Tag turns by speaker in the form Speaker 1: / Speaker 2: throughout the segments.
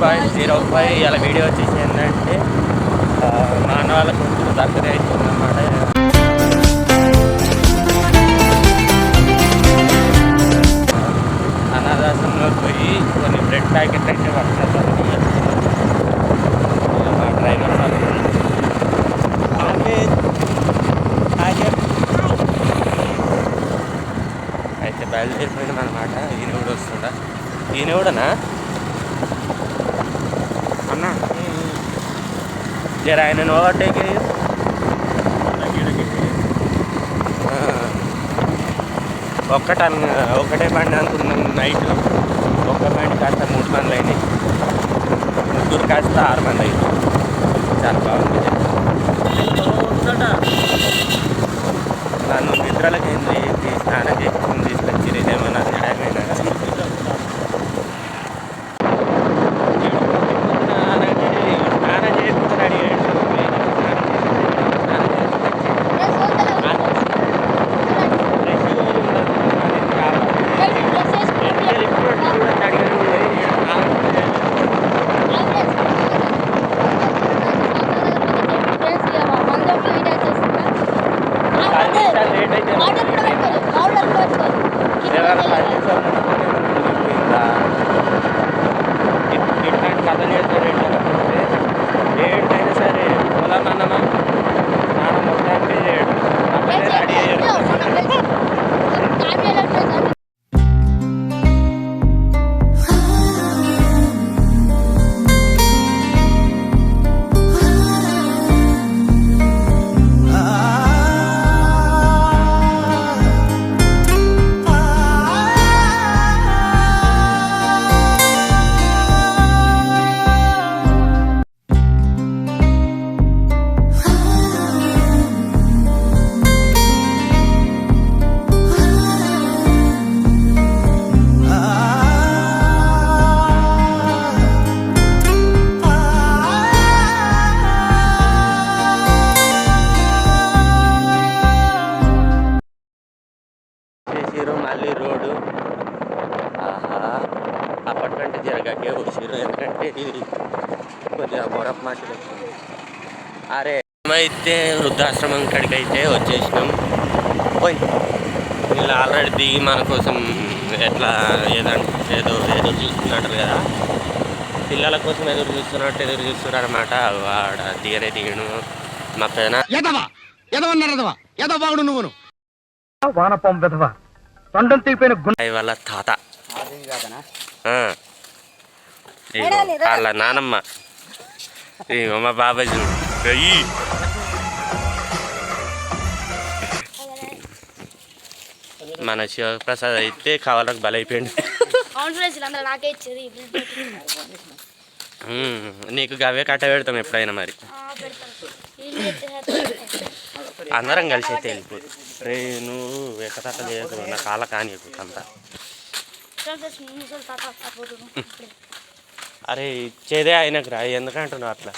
Speaker 1: Point zero five ఇలా video వచ్చేసి ఏంటంటే మానవాళ మానవాళ్ళ కొంచెం దగ్గర అవుతుందన్నమాట అనాథాశ్రమంలో పోయి కొన్ని బ్రెడ్ ప్యాకెట్ అయితే వర్షాలు మా డ్రైవర్ అయితే బయలుదేరిపోయినాం అనమాట ఈయన కూడా వస్తుండ ఈయన కూడానా? జర ఆయన ఓవర్టేక్ అయ్యి ఒక్కట ఒకటే బండి అనుకున్నాం నైట్లో. ఒక్క బండి కాస్త మూడు మంది అయినాయి. ముగ్గురు కాస్త ఆరు మంది అయింది చాలా బాగుంది. మళ్ళీ రోడ్డు. ఆహా అప్పటికంటే జరగకే వచ్చిర్రు ఎందుకంటే ఇది కొద్దిగా మొరపు మాటలు. అరే అయితే వృద్ధాశ్రమం కాడికి అయితే వచ్చేసినాం. పోయి వీళ్ళు ఆల్రెడీ దిగి మన కోసం ఎట్లా ఏదంటే ఏదో ఏదో చూస్తున్నట్టు కదా. పిల్లల కోసం ఎదురు చూస్తున్నట్టు ఎదురు చూస్తున్నారు అనమాట వాడ దిగనే దిగను మా పెదన
Speaker 2: ఎదవా ఎదవన్నారు ఎదవా ఎదవ బాగుడు నువ్వును.
Speaker 3: వానపాం విధవ. తొండం తీపిన గుండె
Speaker 1: వాళ్ళ తాత. వాళ్ళ నానమ్మ. ఇగో మా బాబాయ్ చూడు అయ్యి. మన శివప్రసాద్ అయితే కావాలకు
Speaker 4: అందరూ నాకే
Speaker 1: గవే కట్ట పెడతాం ఎప్పుడైనా మరి. అందరం కలిసి అయితే వెళ్ళిపో రే నువ్వు ఎక్కతట్ట చేయకు నా కాళ్ళ కానీయకు అంతా. అరే ఇచ్చేదే ఆయనకు రా ఎందుకంటున్నావు అట్లా?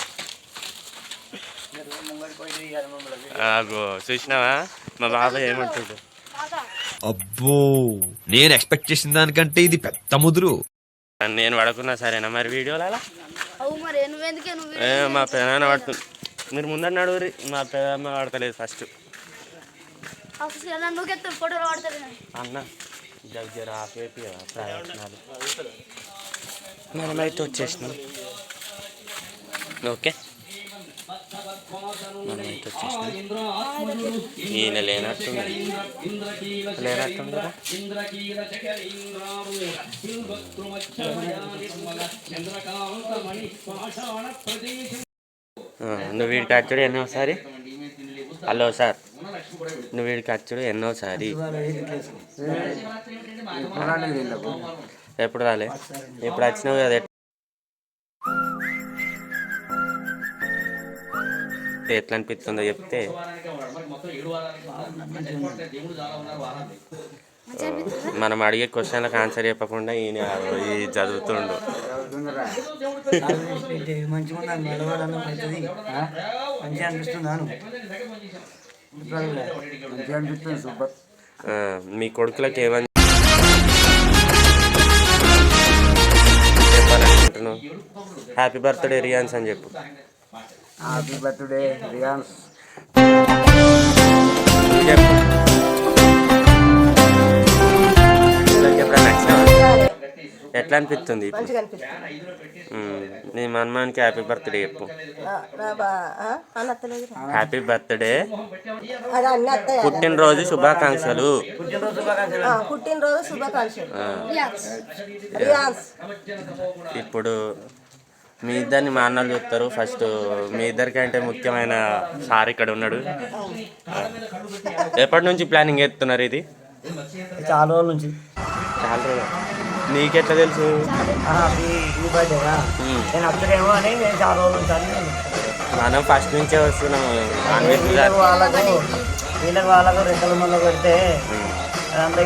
Speaker 1: ఆగో చూసినావా? మా బాబాయ్ ఏమంటుండు?
Speaker 5: అబ్బో నేను ఎక్స్పెక్ట్ చేసిన దానికంటే ఇది పెద్ద ముదురు.
Speaker 1: నేను పడకున్నా సరేనా మరి వీడియోలో అలా
Speaker 4: అవు మరి నువ్వెందుకే నువ్వు
Speaker 1: ఏ, మా పెదనాన్న పడుతుంది మీరు ముందర నడువురి మా పెదమ్మ పడతలేదు ఫస్ట్ అన్న దగ్గర ఆపేపి ప్రయత్నాలు మనమైతే వచ్చేసినాం. ఓకే. మనమైతే వచ్చేసినాం. ఈయన లేనట్టుంది. లేనట్టుంది ఆ, నువ్వు వీడికి అచ్చుడు ఎన్నోసారి హలో సార్. నువ్వు వీడికి అచ్చుడు ఎన్నోసారి ఎప్పుడు రాలే? ఎప్పుడు వచ్చినావు కదా? ఎట్లా అనిపిస్తుందో చెప్తే. మనం అడిగే క్వశ్చన్లకు ఆన్సర్ చెప్పకుండా ఈయన ఈ చదువుతుండు. మీ కొడుకులకు ఏమని హ్యాపీ బర్త్డే రియాన్స్ అని చెప్పు.
Speaker 3: హ్యాపీ బర్త్డే రియాన్స్
Speaker 1: చెప్పు. ఎట్లా అనిపిస్తుంది?
Speaker 4: మంచిగా
Speaker 1: నీ మనమానికి హ్యాపీ బర్త్డే చెప్పు. హ్యాపీ బర్త్డే పుట్టినరోజు శుభాకాంక్షలు.
Speaker 3: పుట్టినరోజు శుభాకాంక్షలు.
Speaker 1: ఇప్పుడు మీ ఇద్దరిని మా అన్నలు చూస్తారు. ఫస్ట్ మీ ఇద్దరికంటే ముఖ్యమైన సార్ ఇక్కడ ఉన్నాడు. ఎప్పటి నుంచి ప్లానింగ్ ఎత్తున్నారు ఇది?
Speaker 3: చాలా రోజుల నుంచి.
Speaker 1: చాలా రోజులు. నీకెట్లా తెలుసు.
Speaker 3: నేను అప్పుడేమో అని నేను చాలా రోజుల
Speaker 1: మనం ఫస్ట్ నుంచే వస్తున్నాము
Speaker 3: వీళ్ళకు వాళ్ళకు రెక్కల పెడితే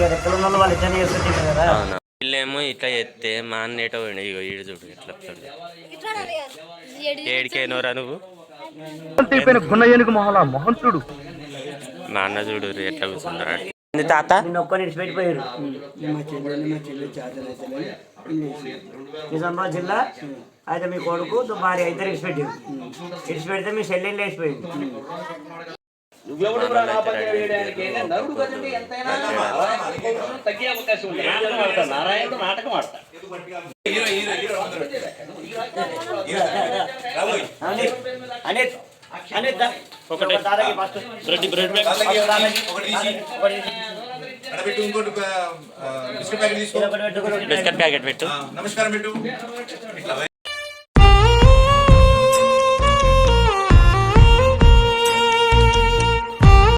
Speaker 3: రెక్కల వాళ్ళు ఇట్లా కదా.
Speaker 1: వీళ్ళేమో ఇట్లా ఎత్తే మా అన్న ఏటో ఈడు చూడు ఇట్లా. ఏడికేనోరా నువ్వు? మా అన్న చూడు ఎట్లా కూర్చున్నాడు ఏంది తాత?
Speaker 3: నిన్న ఒక్కని ఇడిచిపెట్టిపోయారు నిజామాబాద్ జిల్లా? అయితే మీ కొడుకు భార్య ఇద్దరు ఇడిచిపెట్టారు ఇడిచిపెడితే మీ చెల్లెళ్ళు వేసిపోయింది
Speaker 6: తగ్గే అవకాశం ఉంది. నారాయణుడు నాటకం ఆడతాడు
Speaker 3: అనిత్ అనిత్.
Speaker 6: ఒకటే. బ్రెడ్ బ్రెడ్
Speaker 7: బిస్కెట్ ప్యాకెట్
Speaker 1: పెట్టు
Speaker 7: నమస్కారం పెట్టు.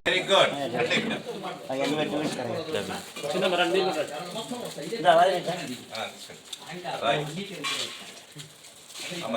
Speaker 7: Very good.
Speaker 6: చిన్న రండి
Speaker 3: ఇదా, అది పెట్టా.
Speaker 7: ఆ, తీసుకోండి. రైట్. అమ్మ,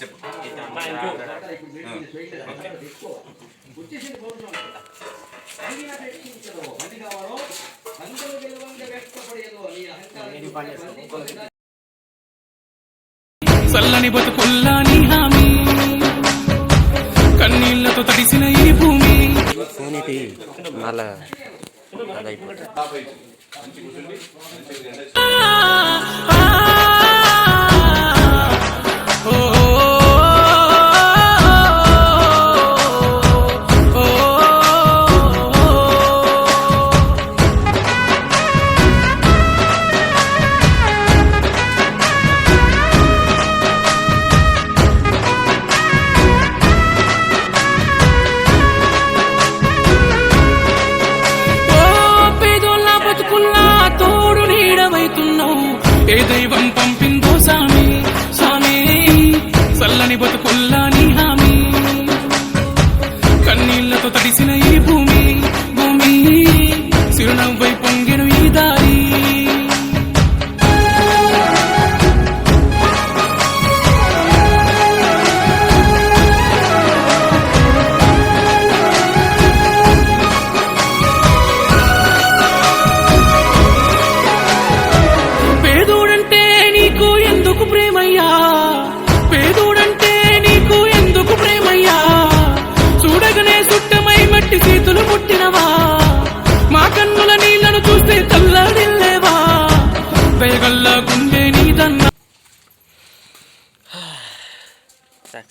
Speaker 7: చెప్పు.
Speaker 8: చల్లని బతుకుల్లా నీ హామీ. కన్నీళ్ళతో తడిసిన ఈ భూమి.
Speaker 1: మళ్ళా అది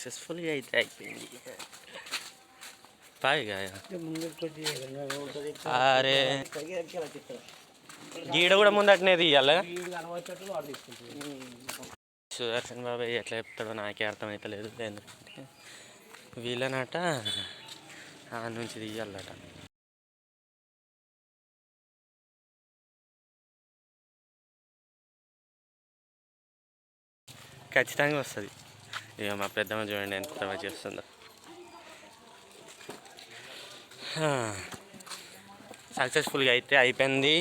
Speaker 1: సక్సెస్ఫుల్గా అయితే అయిపోయింది అరే. గీడ కూడా ముందటనే తీయాలి? సుదర్శన్ బాబాయ్ ఎట్లా చెప్తాడో నాకే అర్థమవుతలేదు ఎందుకంటే వీళ్ళనట ఆ నుంచి తీయాలట. ఖచ్చితంగా వస్తుంది. ఇక మా పెద్దమ్మ చూడండి ఎంత బాగా చేస్తుందో. సక్సెస్ఫుల్గా అయితే అయిపోయింది.